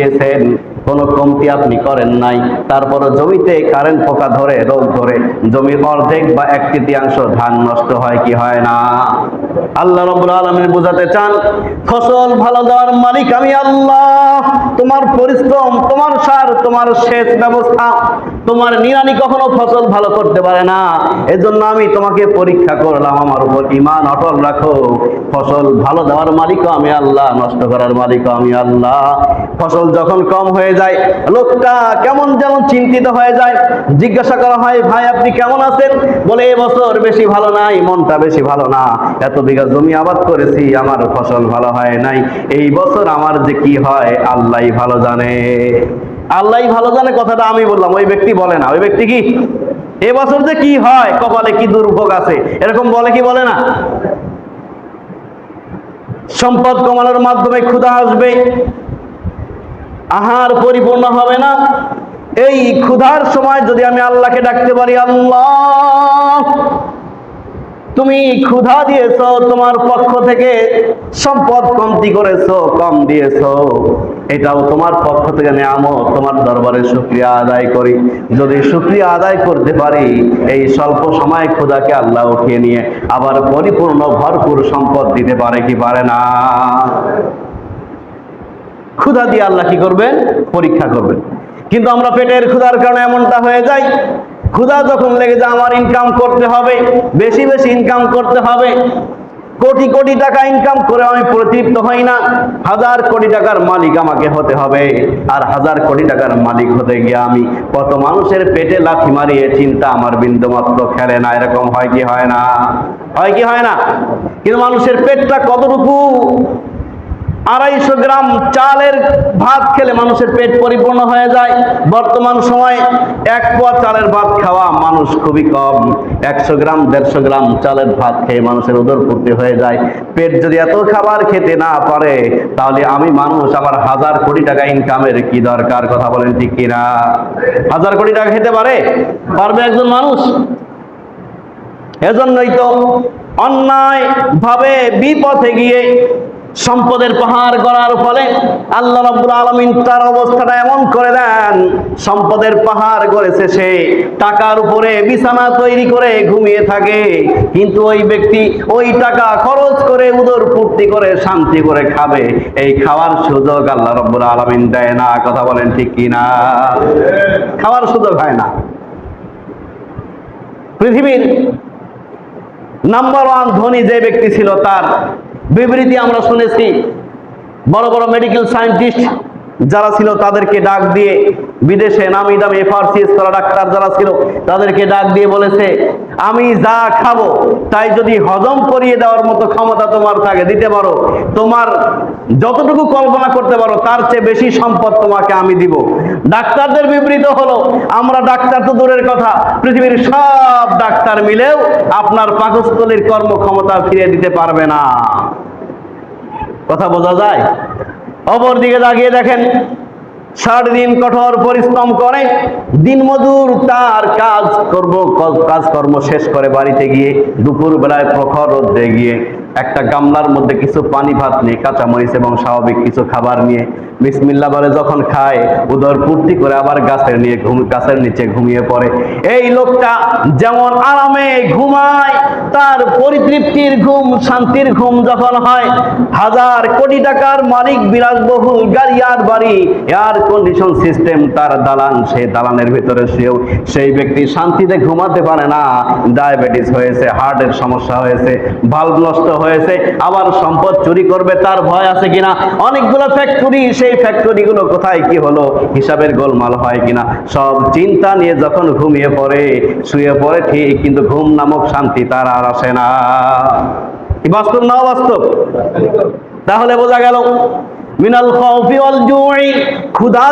দিয়েছেন, কোনো কমতি আপনি করেন নাই। তারপর জমিতে কারেন্ট পোকা ধরে, রোগ ধরে, জমির অর্ধেক বা এক তৃতীয়াংশ ধান নষ্ট হয় কি হয় না? আল্লাহ বোঝাতে চান, ফসল ভালো দেওয়ার মালিক আমি আল্লাহ। তোমার পরিশ্রম, তোমার সার, তোমার সেচ ব্যবস্থা, তোমার নিরানি কখনো ফসল ভালো করতে পারে না। এজন্য আমি তোমাকে পরীক্ষা করলাম, আমার উপর ইমান অটল রাখো। ফসল ভালো দেওয়ার মালিকও আমি আল্লাহ, নষ্ট করার মালিকও আমি আল্লাহ। ফসল যখন কম হয়ে যায়, লোকটা কেমন যেন চিন্তিত হয়ে যায়। জিজ্ঞাসা করা হয়, ভাই, আপনি কেমন আছেন? বলে এবছর বেশি ভালো নাই, মনটা বেশি ভালো না। এত বিঘা জমি আবাদ করেছি, আমার ফসল ভালো হয় নাই। এই বছর আমার যে কি হয় আল্লাহই ভালো জানে। আল্লাহই ভালো জানে কথাটা আমি বললাম, ওই ব্যক্তি বলে না। ওই ব্যক্তি কি? এবছর যে কি হয়, কপালে কি দুর্ভোগ আছে? এরকম বলে কি বলে না? সম্পদ কমানোর মাধ্যমে ক্ষুধা আসবে আহার পরিপূর্ণ হবে না। এই ক্ষুধার সময় যদি আমি আল্লাহকে ডাকতে পারি, আল্লাহ, তুমি ক্ষুধা দিয়েছ, তোমার পক্ষ থেকে সম্পদ কমতি করেছ, কম দিয়েছ। এটাও তোমার পক্ষ থেকে নেয়ামত, তোমার দরবারে শুক্রিয়া আদায় করি। যদি শুক্রিয়া আদায় করতে পারি, এই স্বল্প সময় ক্ষুধাকে আল্লাহ উঠিয়ে নিয়ে আবার পরিপূর্ণ ভরপুর সম্পদ দিতে পারে কি পারে না? ক্ষুধা দিয়ে আল্লাহ কি করবেন পরীক্ষা করবেন কিন্তু আমরা পেটের ক্ষুধার কারণে এমনটা হয়ে যায় ক্ষুধা যখন লেগে যায়, আমার ইনকাম করতে হবে, বেশি বেশি ইনকাম করতে হবে। কোটি কোটি টাকা ইনকাম করে আমি প্রতৃপ্ত হই না। হাজার কোটি টাকার মালিক আমাকে হতে হবে আর হাজার কোটি টাকার মালিক হতে গিয়ে আমি কত মানুষের পেটে লাথি মারিয়ে চিন্তা আমার বিন্দুমাত্র খেলে না। এরকম হয় কি হয় না? হয় কি হয় না? কিন্তু মানুষের পেটটা কতটুকু আড়াইশো গ্রাম চালের ভাত খেলে মানুষের পেট পরিপূর্ণ হয়ে যায়। বর্তমান সময় এক পোয়া চালের ভাত খাওয়া মানুষ খুবই কম। একশো গ্রাম, দেড়শো গ্রাম চালের ভাত খেয়ে মানুষের উদর পূর্তি হয়ে যায়। পেট যদি এত খাবার খেতে না পারে, তাহলে আমি মানুষ আমার হাজার কোটি টাকা ইনকামের কি দরকার? কথা বলেন ঠিক কিনা? হাজার কোটি টাকা খেতে পারে? পারবে একজন মানুষ? এজন্যই তো অন্যায় ভাবে বিপথে গিয়ে সম্পদের পাহাড় গড়ার ফলে আল্লাহ রাব্বুল আলামিন তার অবস্থাটা এমন করে দেন, সম্পদের পাহাড় গড়েছে সে, টাকার উপরে বিছানা তৈরি করে ঘুমিয়ে থাকে। কিন্তু ওই ব্যক্তি ওই টাকা খরচ করে উদর পূর্তি করে শান্তি করে খাবে। এই খাওয়ার সুযোগ আল্লাহ রাব্বুল আলামিন দেয় না, কথা বলেন ঠিক কি না? খাওয়ার সুযোগ হয় না। পৃথিবীর নাম্বার ওয়ান ধনী যে ব্যক্তি ছিল তার বিবৃতি আমরা শুনেছি। বড় বড় মেডিকেল সায়েন্টিস্ট যারা ছিল তাদেরকে ডাক দিয়ে বিদেশে নামি দামি এফআরসিএস করা ডাক্তার যারা ছিল তাদেরকে ডাক দিয়ে বলেছে, আমি যা খাব, তাই যদি হজম করিয়ে দেওয়ার মতো ক্ষমতা তোমার থাকে, দিতে পারো। তোমার যতটুকু কল্পনা করতে পারো, তার চেয়ে বেশি সম্পদ তোমাকে আমি দিব। ডাক্তারদের বিবৃত হলো, আমরা ডাক্তার তো দূরের কথা, পৃথিবীর সব ডাক্তার মিলেও আপনার পাকস্থলীর কর্মক্ষমতা ফিরিয়ে দিতে পারবে না। কথা বোঝা যায়? অপর দিকে দাঁড়িয়ে দেখেন, সারাদিন কঠোর পরিশ্রম করে, দিনমজুর তার কাজ করব কাজকর্ম শেষ করে বাড়িতে গিয়ে দুপুর বেলায় প্রখর রোদ্রে গিয়ে একটা গামলার মধ্যে কিছু পানি ভাত নিয়ে, কাঁচামরিচ এবং স্বাভাবিক কিছু খাবার নিয়ে বিসমিল্লা বলে যখন খায়, উদর পূর্তি করে আবার গাছের নিয়ে ঘুম, গাছের নিচে ঘুমিয়ে পড়ে। এই লোকটা যেমন আরামে ঘুমায়, তার পরিতৃপ্তির ঘুম, শান্তির ঘুম যখন হয়, হাজার কোটি টাকার মালিক, বিলাসবহুল গাড়ি আর বাড়ি এয়ার কন্ডিশন সিস্টেম তার দালান সেই দালানের ভিতরে সেও সেই ব্যক্তি শান্তিতে ঘুমাতে পারে না। ডায়াবেটিস হয়েছে হার্টের সমস্যা হয়েছে ভাল্ব নষ্ট হয়েছে আবার সম্পদ চুরি করবে, তার ভয় আছে কিনা? অনেকগুলো ফ্যাক্টরি সেই ফ্যাক্টরিগুলো কোথায়, কি হলো? হিসাবের গোলমাল হয় কিনা? সব চিন্তা নিয়ে যখন ঘুমিয়ে পড়ে, শুয়ে পড়ে ঠিক, কিন্তু ঘুম নামক শান্তি তার আর আসে না। বাস্তব না বাস্তব তাহলে বোঝা গেল মিনাল ওয়াল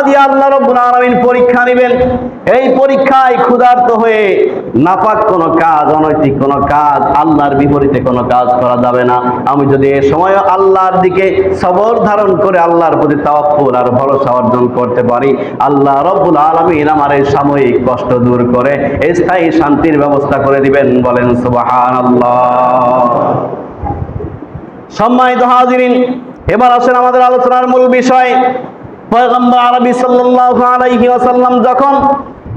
দিয়ে আল্লাহ আলামিন পরীক্ষা নেবেন। এই পরীক্ষায় ক্ষুধার্ত হয়ে নাপাক কোনো কাজ, অনৈতিক কোনো কাজ, আল্লাহর বিপরীতে কোনো কাজ করা যাবে না। আমি যদি এ সময় আল্লাহর দিকে সবর ধারণ করে আল্লাহর প্রতি তাওয়াক্কুল আর ভরসা অর্জন করতে পারি, আল্লাহ রব্বুল আলামিন আমার এই সাময়িক কষ্ট দূর করে স্থায়ী শান্তির ব্যবস্থা করে দিবেন। বলেন, সুবহানাল্লাহ। সম্মানিত হাজিরিন এবার আসেন আমাদের আলোচনার মূল বিষয়। পয়গম্বর আরবি সাল্লাল্লাহু আলাইহি ওয়াসাল্লাম যখন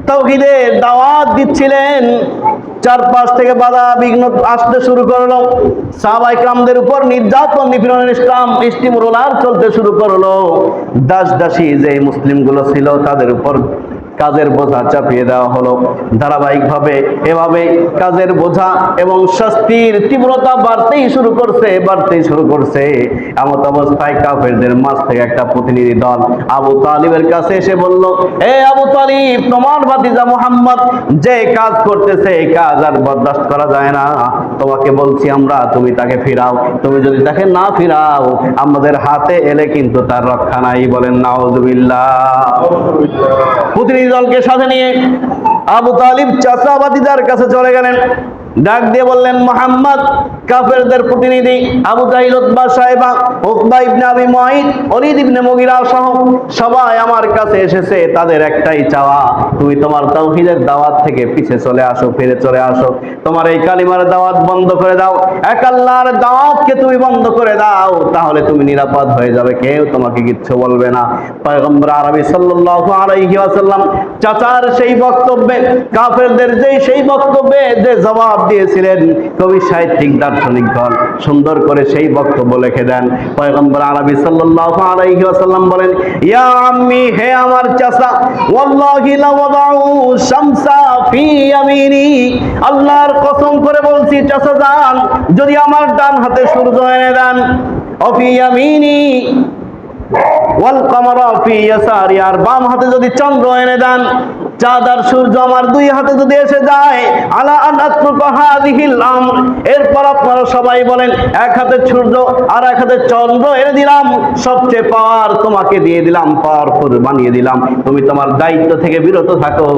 তাওহীদের দাওয়াত দিচ্ছিলেন, চারপাশ থেকে বাধা বিঘ্ন আসতে শুরু করল সাহাবাই ক্রামদের উপর নির্যাতন, নিপীড়নের ইসলাম স্টিম রোলার চলতে শুরু করল। দাস দাসী যে মুসলিমগুলো ছিল তাদের উপর কাজের বোঝা চাপিয়ে দেওয়া হলো। ধারাবাহিকভাবে এভাবে কাজের বোঝা এবং শাস্তির তীব্রতা বাড়তেই শুরু করছে বাড়তেই শুরু করছে। এমত অবস্থায় কাফেরদের মাঝ থেকে একটা প্রতিনিধি দল আবু তালিবের কাছে এসে বলল এ আবু তালিব তোমার ভাতিজা মোহাম্মদ যে কাজ করতেছে এই কাজ আর বরদাস্ত করা যায় না। তোমাকে বলছি আমরা তুমি তাকে ফিরাও। তুমি যদি তাকে না ফিরাও আমাদের হাতে এলে কিন্তু তার রক্ষা নাই। বলেন নাউজুবিল্লাহ। প্রতিনিধি দলকে সাথে নিয়ে আবু তালিব চাষাবাদীদের কাছে চলে গেলেন। ডাক দিয়ে বললেন, মোহাম্মদ, কাফেরদের প্রতিনিধি আবু জাহিল, উতবা সাহেবা, উতবা ইবনে আবি মুঈদ ওলিদ ইবনে মুগিরা সহ সবাই আমার কাছে এসেছে। তাদের একটাই চাওয়া, তুমি তোমার তাওহীদের দাওয়াত থেকে পিছে চলে আসো, ফিরে চলে আসো। তোমার এই কালিমার দাওয়াত বন্ধ করে দাও। এক আল্লাহর দাওয়াতকে তুমি বন্ধ করে দাও, তাহলে তুমি নিরাপদ হয়ে যাবে। কেউ তোমাকে কিচ্ছু বলবে না। পয়গম্বর আরবি সাল্লাল্লাহু আলাইহি ওয়াসাল্লাম, চাচার সেই বক্তব্যে, কাফেরদের যে সেই বক্তব্যে যে জবাব দিয়েছিলেন কবি সাহিত্যিক দার্শনিক দার্শনিকগণ সুন্দর করে সেই বক্তব্য লিখে দেন। পয়গম্বর আরবি সাল্লাল্লাহু আলাইহি ওয়াসাল্লাম বলেন, ইয়া আম্মি, হে আমার চাচা, ওয়াল্লাহি লাওয়াদাউ শামসা ফি ইয়ামিনি। আল্লাহর কসম করে বলছি, চাচা যান, যদি আমার ডান হাতে সূর্য এনে দেন। অফি ইয়ামিনি। ওয়াল কামারা ফি ইয়াসারি, আর বাম হাতে যদি চন্দ্র এনে দেন চাঁদ আর সূর্য আমার দুই হাতে যদি এসে যায়, আলা আন আতরুকা হাযিহিল আমর এরপর আপনারা সবাই বলেন, এক হাতে সূর্য আর এক হাতে চন্দ্র এনে দিলাম, সবচেয়ে পাওয়ার তোমাকে দিয়ে দিলাম, পাওয়ারফুল বানিয়ে দিলাম। তুমি তোমার দায়িত্ব থেকে বিরত থাকো।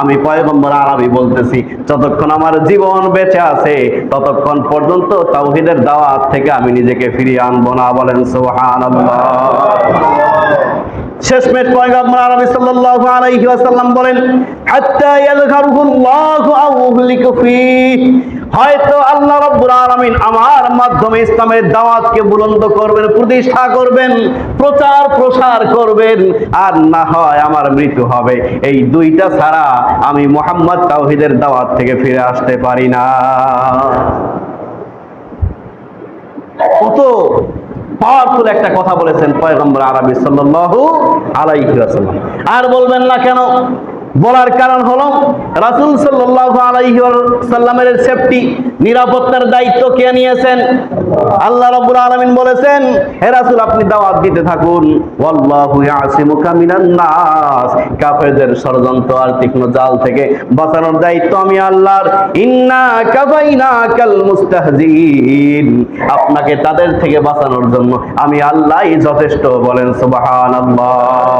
আমি পয়গম্বর আরবি বলতেছি, যতক্ষণ আমার জীবন বেঁচে আছে, ততক্ষণ পর্যন্ত তাওহীদের দাওয়াত থেকে আমি নিজেকে ফিরিয়ে আনব না বলেন সুবহানাল্লাহ। শেষমেশ পয়গম্বর আরবি বলেন হয়তো আল্লাহ রাব্বুল আমার মাধ্যমে ইসলামের দাওয়াতকে বুলন্দ করবেন, প্রতিষ্ঠা করবেন, প্রচার প্রসার করবেন, আর না হয় আমার মৃত্যু হবে। এই দুইটা ছাড়া আমি মোহাম্মদ তাওহীদের দাওয়াত থেকে ফিরে আসতে পারি না। কত পাওয়ারফুল একটা কথা বলেছেন পয়গম্বর আরবি সাল্লাল্লাহু আলাইহি ওয়াসাল্লাম। আর বলবেন না কেন? বলার কারণ হলো, রাসূল সাল্লামের সেফটি নিরাপত্তার দায়িত্ব কে নিয়েছেন? আল্লাহ রাব্বুল আলামিন বলেছেন, হে রাসূল, আপনি দাওয়াত দিতে থাকুন। কাফেরদের ষড়যন্ত্র আর তীক্ষ্ণ জাল থেকে বাঁচানোর দায়িত্ব আমি আল্লাহর। ইন্না কাফাইনাকাল মুস্তাহজিন। আপনাকে তাদের থেকে বাঁচানোর জন্য আমি আল্লাহই যথেষ্ট বলেন, সুবহানাল্লাহ।